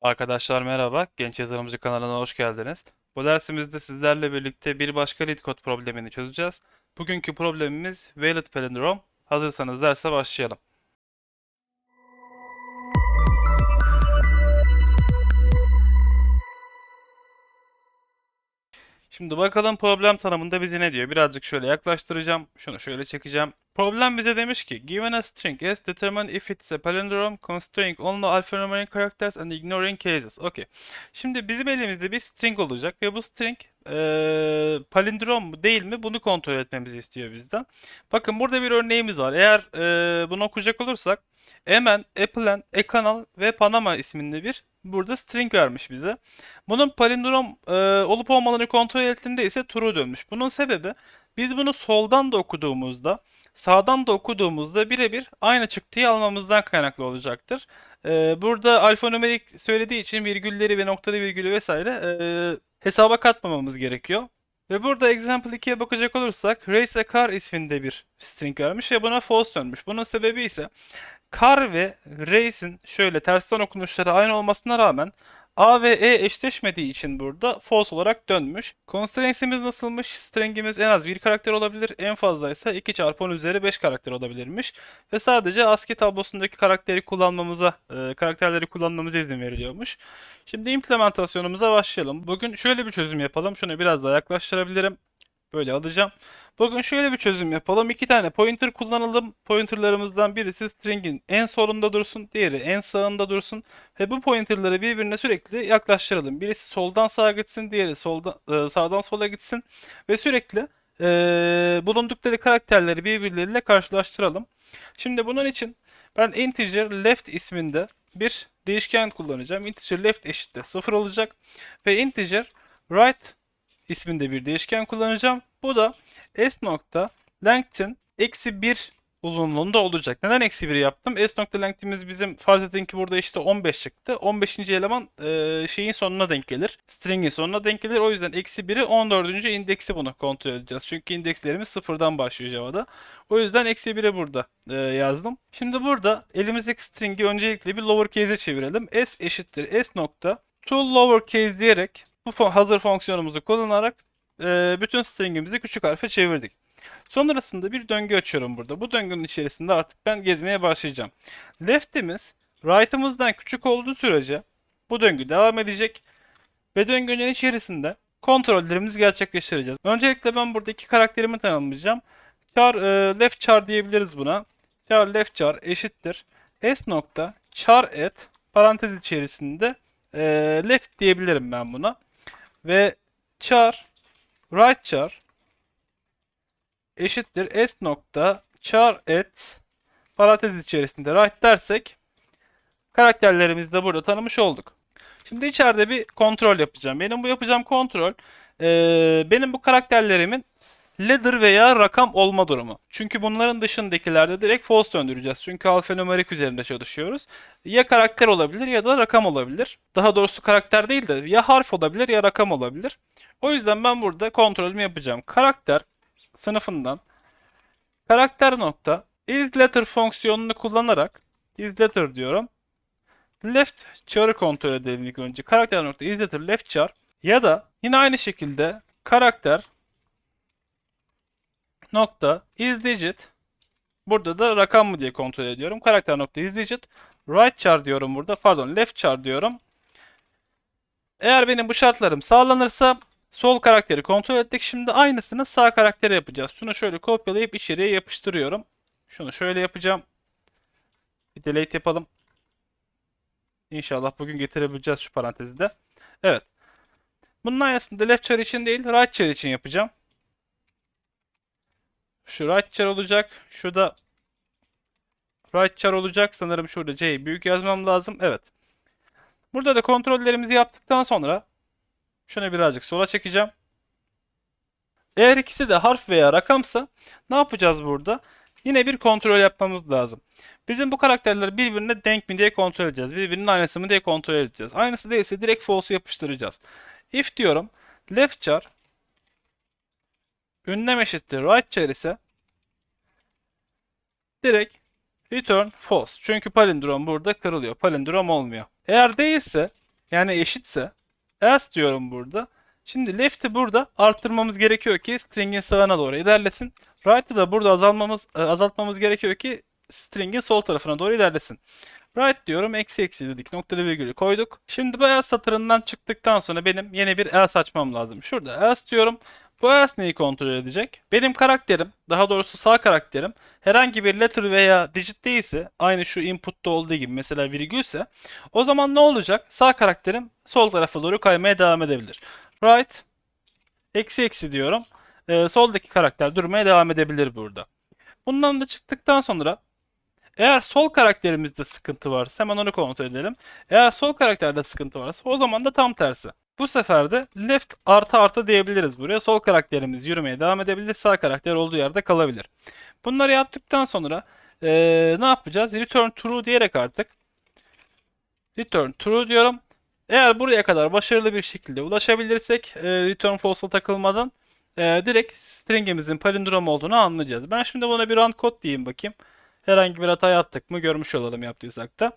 Arkadaşlar merhaba, Genç Yazılımcı kanalına hoş geldiniz. Bu dersimizde sizlerle birlikte bir başka lead code problemini çözeceğiz. Bugünkü problemimiz Valid Palindrome. Hazırsanız derse başlayalım. Şimdi bakalım problem tanımında bize ne diyor? Birazcık şöyle yaklaştıracağım. Şunu şöyle çekeceğim. Problem bize demiş ki given a string s determine if it's a palindrome constraining only alphanumeric characters and ignoring cases. Okay. Şimdi bizim elimizde bir string olacak ve bu string eee palindrom mu değil mi bunu kontrol etmemizi istiyor bizden. Bakın burada bir örneğimiz var. Eğer eee, bunu okuyacak olursak Emen, Applen, Ekanal ve Panama isminde bir burada string vermiş bize. Bunun palindrom e, olup olmadığını kontrol ettiğinde ise true dönmüş. Bunun sebebi biz bunu soldan da okuduğumuzda sağdan da okuduğumuzda birebir aynı çıktıyı almamızdan kaynaklı olacaktır. E, burada alfanümerik söylediği için virgülleri ve noktalı virgülü vesaire e, hesaba katmamamız gerekiyor. Ve burada example 2'ye bakacak olursak race a car isminde bir string vermiş ve buna false dönmüş. Bunun sebebi ise car ve race'in şöyle tersten okunuşları aynı olmasına rağmen A ve E eşleşmediği için burada false olarak dönmüş. Constraints'imiz nasılmış? String'imiz en az bir karakter olabilir. En fazla ise 2 çarpı 10 üzeri 5 karakter olabilirmiş. Ve sadece ASCII tablosundaki karakteri kullanmamıza, e, karakterleri kullanmamıza izin veriliyormuş. Şimdi implementasyonumuza başlayalım. Bugün şöyle bir çözüm yapalım. Şunu biraz daha yaklaştırabilirim. Böyle alacağım. Bugün şöyle bir çözüm yapalım. İki tane pointer kullanalım. Pointerlarımızdan birisi string'in en solunda dursun, diğeri en sağında dursun. Ve bu pointerları birbirine sürekli yaklaştıralım. Birisi soldan sağa gitsin, diğeri soldan, e, sağdan sola gitsin. Ve sürekli e, bulundukları karakterleri birbirleriyle karşılaştıralım. Şimdi bunun için ben integer left isminde bir değişken kullanacağım. Integer left eşittir 0 olacak. Ve integer right isminde bir değişken kullanacağım. Bu da s nokta length'in eksi 1 uzunluğunda olacak. Neden eksi 1 yaptım? S nokta length'imiz bizim farz edin ki burada işte 15 çıktı. 15. eleman e, şeyin sonuna denk gelir. String'in sonuna denk gelir. O yüzden eksi 1'i 14. indeksi bunu kontrol edeceğiz. Çünkü indekslerimiz sıfırdan başlıyor Java'da. O yüzden eksi 1'i burada e, yazdım. Şimdi burada elimizdeki string'i öncelikle bir lowercase'e çevirelim. S eşittir S nokta to lowercase diyerek bu hazır fonksiyonumuzu kullanarak e, bütün stringimizi küçük harfe çevirdik. Sonrasında bir döngü açıyorum burada. Bu döngünün içerisinde artık ben gezmeye başlayacağım. Left'imiz right'ımızdan küçük olduğu sürece bu döngü devam edecek ve döngünün içerisinde kontrollerimizi gerçekleştireceğiz. Öncelikle ben burada iki karakterimi tanımlayacağım. Char e, left char diyebiliriz buna. Char left char eşittir s nokta char et parantez içerisinde e, left diyebilirim ben buna. Ve char right char eşittir s nokta char et parantez içerisinde right dersek karakterlerimizi de burada tanımış olduk. Şimdi içeride bir kontrol yapacağım. Benim bu yapacağım kontrol eee, benim bu karakterlerimin ladder veya rakam olma durumu. Çünkü bunların dışındakilerde direkt false döndüreceğiz. Çünkü alfanümerik üzerinde çalışıyoruz. Ya karakter olabilir ya da rakam olabilir. Daha doğrusu karakter değil de ya harf olabilir ya rakam olabilir. O yüzden ben burada kontrolümü yapacağım. Karakter sınıfından karakter nokta isLetter fonksiyonunu kullanarak isLetter diyorum. Left char'ı kontrol edelim ilk önce. Karakter nokta isLetter left char ya da yine aynı şekilde karakter nokta isDigit burada da rakam mı diye kontrol ediyorum. Karakter nokta isDigit right char diyorum burada. Pardon left char diyorum. Eğer benim bu şartlarım sağlanırsa sol karakteri kontrol ettik. Şimdi aynısını sağ karaktere yapacağız. Şunu şöyle kopyalayıp içeriye yapıştırıyorum. Şunu şöyle yapacağım. Bir delete yapalım. İnşallah bugün getirebileceğiz şu parantezi de. Evet. Bunun aynısını da left char için değil right char için yapacağım. Şu right char olacak. Şurada right char olacak. Sanırım şurada C büyük yazmam lazım. Evet. Burada da kontrollerimizi yaptıktan sonra şunu birazcık sola çekeceğim. Eğer ikisi de harf veya rakamsa ne yapacağız burada? Yine bir kontrol yapmamız lazım. Bizim bu karakterler birbirine denk mi diye kontrol edeceğiz. Birbirinin aynısı mı diye kontrol edeceğiz. Aynısı değilse direkt false'u yapıştıracağız. If diyorum left char ünlem eşittir right char ise direkt return false. Çünkü palindrom burada kırılıyor. Palindrom olmuyor. Eğer değilse yani eşitse else diyorum burada. Şimdi left'i burada arttırmamız gerekiyor ki string'in sağına doğru ilerlesin. Right'ı da burada azaltmamız e, azaltmamız gerekiyor ki string'in sol tarafına doğru ilerlesin. Right diyorum eksi eksi dedik noktalı virgülü koyduk. Şimdi bu else satırından çıktıktan sonra benim yeni bir else açmam lazım. Şurada else diyorum. Bu else neyi kontrol edecek? Benim karakterim, daha doğrusu sağ karakterim herhangi bir letter veya digit değilse, aynı şu input'ta olduğu gibi mesela virgülse, o zaman ne olacak? Sağ karakterim sol tarafa doğru kaymaya devam edebilir. Right, eksi eksi diyorum. Ee, soldaki karakter durmaya devam edebilir burada. Bundan da çıktıktan sonra eğer sol karakterimizde sıkıntı varsa hemen onu kontrol edelim. Eğer sol karakterde sıkıntı varsa o zaman da tam tersi. Bu sefer de left artı artı diyebiliriz buraya. Sol karakterimiz yürümeye devam edebilir. Sağ karakter olduğu yerde kalabilir. Bunları yaptıktan sonra eee, ne yapacağız? Return true diyerek artık return true diyorum. Eğer buraya kadar başarılı bir şekilde ulaşabilirsek eee, return false'a takılmadan eee, direkt stringimizin palindrom olduğunu anlayacağız. Ben şimdi buna bir run code diyeyim bakayım. Herhangi bir hata yaptık mı görmüş olalım yaptıysak da.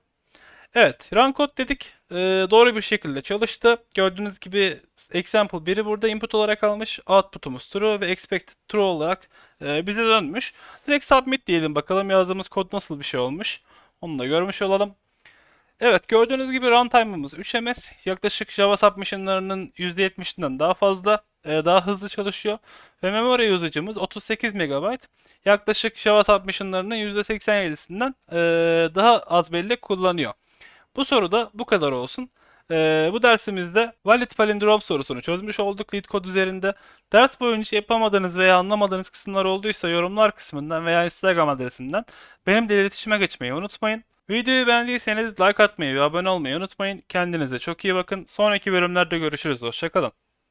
Evet, run code dedik. Ee, doğru bir şekilde çalıştı. Gördüğünüz gibi example biri burada input olarak almış. Output'umuz true ve expected true olarak e, bize dönmüş. Direkt submit diyelim bakalım yazdığımız kod nasıl bir şey olmuş. Onu da görmüş olalım. Evet gördüğünüz gibi runtime'ımız 3 ms. Yaklaşık Java submission'larının %70'inden daha fazla, e, daha hızlı çalışıyor. Ve memory usage'ımız 38 MB. Yaklaşık Java submission'larının %87'sinden e, daha az bellek kullanıyor. Bu soruda bu kadar olsun. E, bu dersimizde valid palindrom sorusunu çözmüş olduk lead kod üzerinde. Ders boyunca yapamadığınız veya anlamadığınız kısımlar olduysa yorumlar kısmından veya Instagram adresinden benimle iletişime geçmeyi unutmayın. Videoyu beğendiyseniz like atmayı ve abone olmayı unutmayın. Kendinize çok iyi bakın. Sonraki bölümlerde görüşürüz. Hoşçakalın.